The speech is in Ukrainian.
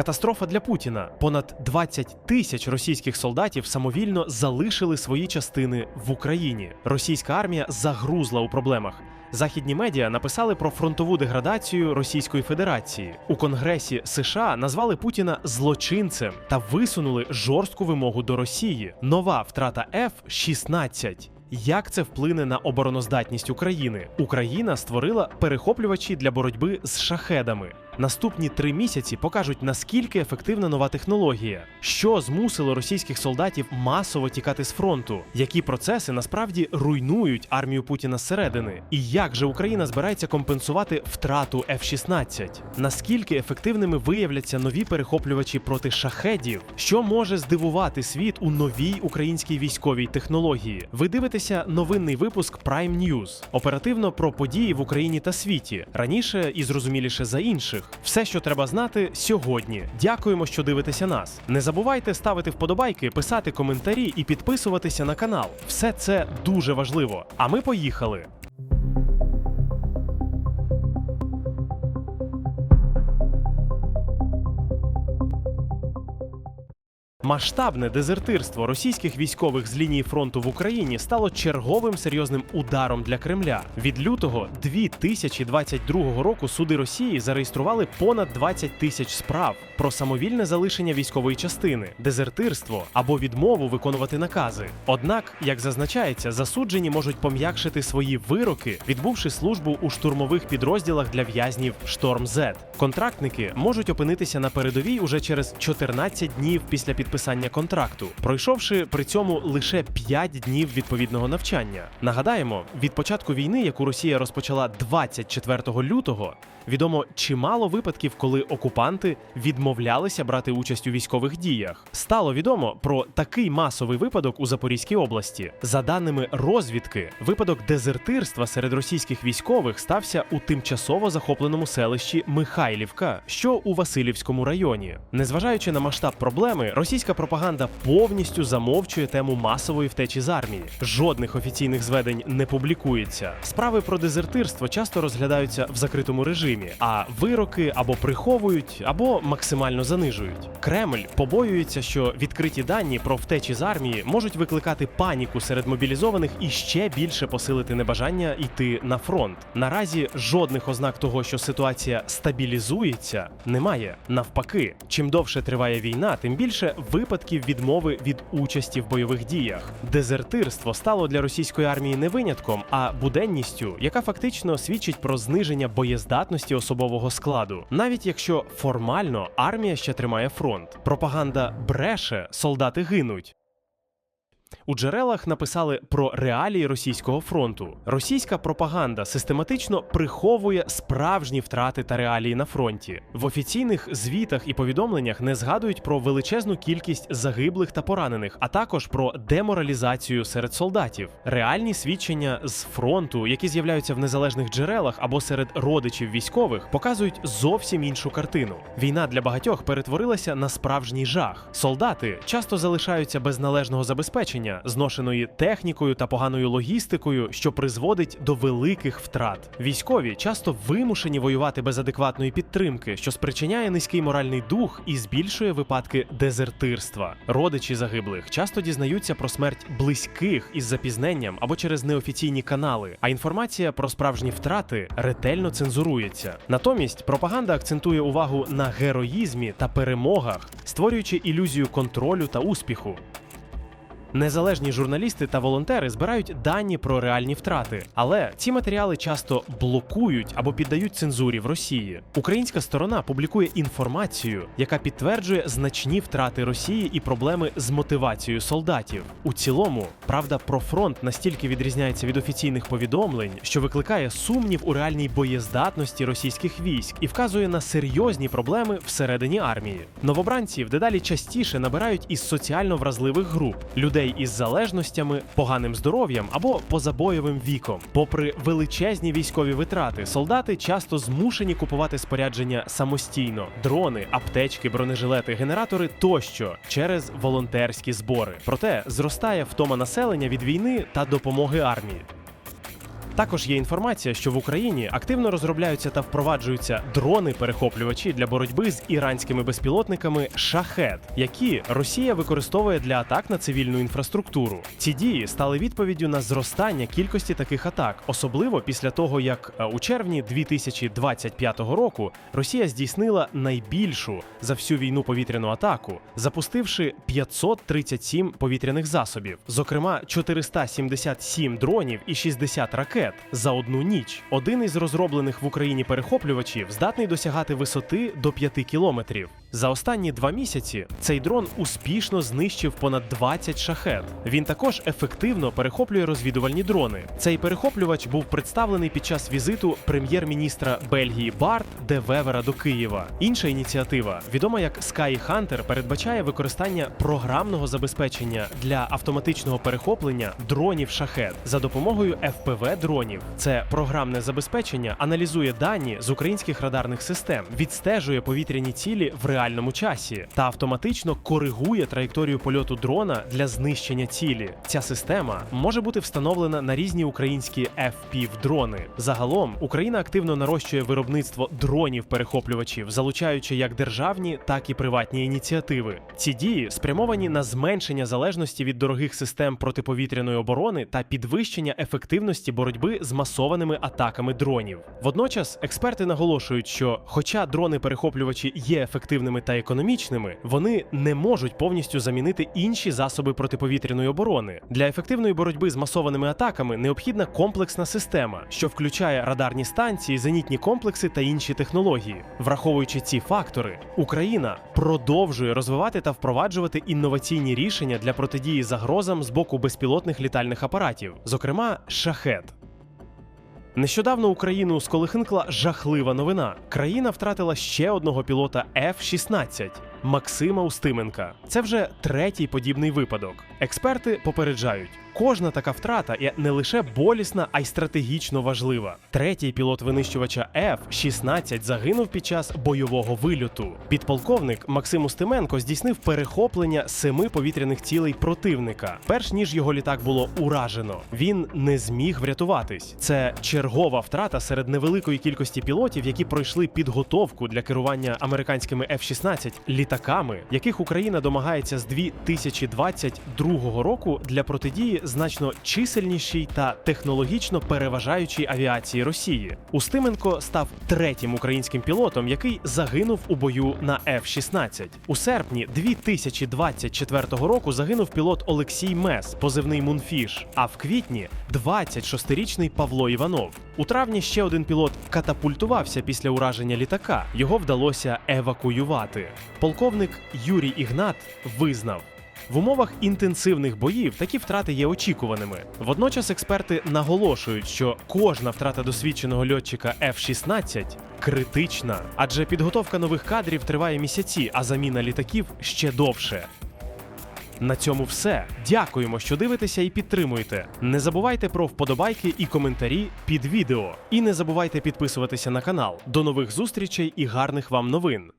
Катастрофа для Путіна. Понад 20 тисяч російських солдатів самовільно залишили свої частини в Україні. Російська армія загрузла у проблемах. Західні медіа написали про фронтову деградацію Російської Федерації. У Конгресі США назвали Путіна злочинцем та висунули жорстку вимогу до Росії. Нова втрата F-16. Як це вплине на обороноздатність України? Україна створила перехоплювачі для боротьби з шахедами. Наступні три місяці покажуть наскільки ефективна нова технологія, що змусило російських солдатів масово тікати з фронту, які процеси насправді руйнують армію Путіна зсередини, і як же Україна збирається компенсувати втрату F-16? Наскільки ефективними виявляться нові перехоплювачі проти шахедів? Що може здивувати світ у новій українській військовій технології? Ви дивитеся новинний випуск Prime News. оперативно про події в Україні та світі раніше і зрозуміліше за інших. Все, що треба знати сьогодні. Дякуємо, що дивитеся нас. Не забувайте ставити вподобайки, писати коментарі і підписуватися на канал. Все це дуже важливо. А ми поїхали. Масштабне дезертирство російських військових з лінії фронту в Україні стало черговим серйозним ударом для Кремля. Від лютого 2022 року суди Росії зареєстрували понад 20 тисяч справ про самовільне залишення військової частини, дезертирство або відмову виконувати накази. Однак, як зазначається, засуджені можуть пом'якшити свої вироки, відбувши службу у штурмових підрозділах для в'язнів Шторм Z. Контрактники можуть опинитися на передовій уже через 14 днів після підписання контракту, пройшовши при цьому лише 5 днів відповідного навчання. Нагадаємо, від початку війни, яку Росія розпочала 24 лютого, відомо чимало випадків, коли окупанти відмовлялися брати участь у військових діях. Стало відомо про такий масовий випадок у Запорізькій області. За даними розвідки, випадок дезертирства серед російських військових стався у тимчасово захопленому селищі Михайлівка, що у Васильівському районі. Незважаючи на масштаб проблеми, російська пропаганда повністю замовчує тему масової втечі з армії. Жодних офіційних зведень не публікується. Справи про дезертирство часто розглядаються в закритому режимі, а вироки або приховують, або максимально занижують. Кремль побоюється, що відкриті дані про втечі з армії можуть викликати паніку серед мобілізованих і ще більше посилити небажання йти на фронт. Наразі жодних ознак того, що ситуація стабілізується, немає. Навпаки, чим довше триває війна, тим більше випадків відмови від участі в бойових діях. Дезертирство стало для російської армії не винятком, а буденністю, яка фактично свідчить про зниження боєздатності особового складу, навіть якщо формально армія ще тримає фронт. Пропаганда бреше, солдати гинуть. У джерелах написали про реалії російського фронту. Російська пропаганда систематично приховує справжні втрати та реалії на фронті. В офіційних звітах і повідомленнях не згадують про величезну кількість загиблих та поранених, а також про деморалізацію серед солдатів. Реальні свідчення з фронту, які з'являються в незалежних джерелах або серед родичів військових, показують зовсім іншу картину. Війна для багатьох перетворилася на справжній жах. Солдати часто залишаються без належного забезпечення, зношеної технікою та поганою логістикою, що призводить до великих втрат. Військові часто вимушені воювати без адекватної підтримки, що спричиняє низький моральний дух і збільшує випадки дезертирства. Родичі загиблих часто дізнаються про смерть близьких із запізненням або через неофіційні канали, а інформація про справжні втрати ретельно цензурується. Натомість пропаганда акцентує увагу на героїзмі та перемогах, створюючи ілюзію контролю та успіху. Незалежні журналісти та волонтери збирають дані про реальні втрати, але ці матеріали часто блокують або піддають цензурі в Росії. Українська сторона публікує інформацію, яка підтверджує значні втрати Росії і проблеми з мотивацією солдатів. У цілому, правда про фронт настільки відрізняється від офіційних повідомлень, що викликає сумнів у реальній боєздатності російських військ і вказує на серйозні проблеми всередині армії. Новобранців дедалі частіше набирають із соціально вразливих груп людей із залежностями, поганим здоров'ям або позабойовим віком. Попри величезні військові витрати, солдати часто змушені купувати спорядження самостійно: дрони, аптечки, бронежилети, генератори тощо через волонтерські збори. Проте зростає втома населення від війни та допомоги армії. Також є інформація, що в Україні активно розробляються та впроваджуються дрони-перехоплювачі для боротьби з іранськими безпілотниками Шахет, які Росія використовує для атак на цивільну інфраструктуру. Ці дії стали відповіддю на зростання кількості таких атак, особливо після того, як е, у червні 2025 року Росія здійснила найбільшу за всю війну повітряну атаку, запустивши 537 повітряних засобів, зокрема 477 дронів і 60 ракет за одну ніч. Один із розроблених в Україні перехоплювачів здатний досягати висоти до 5 кілометрів. За останні два місяці цей дрон успішно знищив понад 20 шахет. Він також ефективно перехоплює розвідувальні дрони. Цей перехоплювач був представлений під час візиту прем'єр-міністра Бельгії Барт де Вевера до Києва. Інша ініціатива, відома як Sky Hunter, передбачає використання програмного забезпечення для автоматичного перехоплення дронів шахет за допомогою FPV дронів. Це програмне забезпечення аналізує дані з українських радарних систем, відстежує повітряні цілі в реальному часі та автоматично коригує траєкторію польоту дрона для знищення цілі. Ця система може бути встановлена на різні українські FPV-дрони. Загалом Україна активно нарощує виробництво дронів-перехоплювачів, залучаючи як державні, так і приватні ініціативи. Ці дії спрямовані на зменшення залежності від дорогих систем протиповітряної оборони та підвищення ефективності боротьби з масованими атаками дронів. Водночас експерти наголошують, що, хоча дрони-перехоплювачі є ефективними та економічними, вони не можуть повністю замінити інші засоби протиповітряної оборони. Для ефективної боротьби з масованими атаками необхідна комплексна система, що включає радарні станції, зенітні комплекси та інші технології. Враховуючи ці фактори, Україна продовжує розвивати та впроваджувати інноваційні рішення для протидії загрозам з боку безпілотних літальних апаратів, зокрема шахет. Нещодавно Україну сколихнкла жахлива новина. Країна втратила ще одного пілота F-16 Максима Устименка. Це вже третій подібний випадок. Експерти попереджають. Кожна така втрата є не лише болісна, а й стратегічно важлива. Третій пілот винищувача F-16 загинув під час бойового вильоту. Підполковник Максим Устименко здійснив перехоплення семи повітряних цілей противника, перш ніж його літак було уражено. Він не зміг врятуватись. Це чергова втрата серед невеликої кількості пілотів, які пройшли підготовку для керування американськими F-16 літаками, яких Україна домагається з 2022 року для протидії значно чисельнішій та технологічно переважаючій авіації Росії. Устименко став третім українським пілотом, який загинув у бою на F-16. У серпні 2024 року загинув пілот Олексій Мес, позивний Мунфіш. А в квітні 26-річний Павло Іванов. У травні ще один пілот катапультувався після ураження літака. Його вдалося евакуювати. Полковник Юрій Ігнат визнав. В умовах інтенсивних боїв такі втрати є очікуваними. Водночас експерти наголошують, що кожна втрата досвідченого льотчика F-16 критична, адже підготовка нових кадрів триває місяці, а заміна літаків ще довше. На цьому все. Дякуємо, що дивитеся і підтримуєте. Не забувайте про вподобайки і коментарі під відео. І не забувайте підписуватися на канал. До нових зустрічей і гарних вам новин.